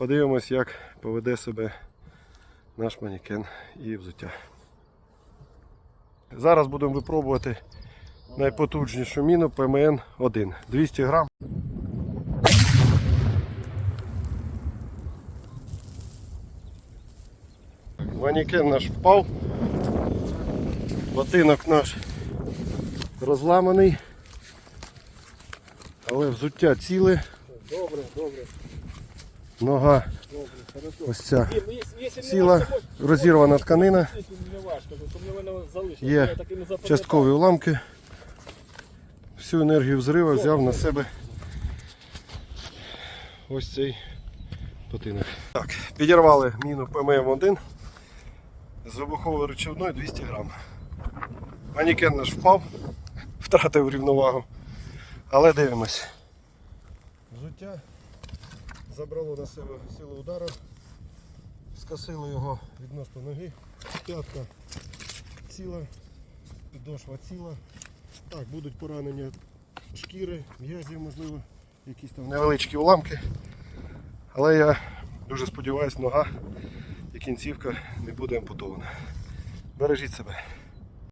Подивимось, як поведе себе наш манікен і взуття. Зараз будемо випробувати найпотужнішу міну ПМН-1. 200 грам. Манікен наш впав. Ботинок наш розламаний. Але взуття ціле. Добре, добре, Нога ось ця ціла, розірвана тканина. Є часткові уламки. Всю енергію взриву взяв на себе ось цей ботинок. Так, підірвали міну ПММ-1 з вибуховою речовиною 200 грам. Манікен наш впав, втратив рівновагу. Але дивимось. Взуття забрало на себе силу удару, скосило його відносно ноги, п'ятка ціла, підошва ціла. Так, будуть поранення шкіри, м'язів, можливо, якісь там невеличкі уламки. Але я дуже сподіваюся, нога і кінцівка не буде ампутована. Бережіть себе.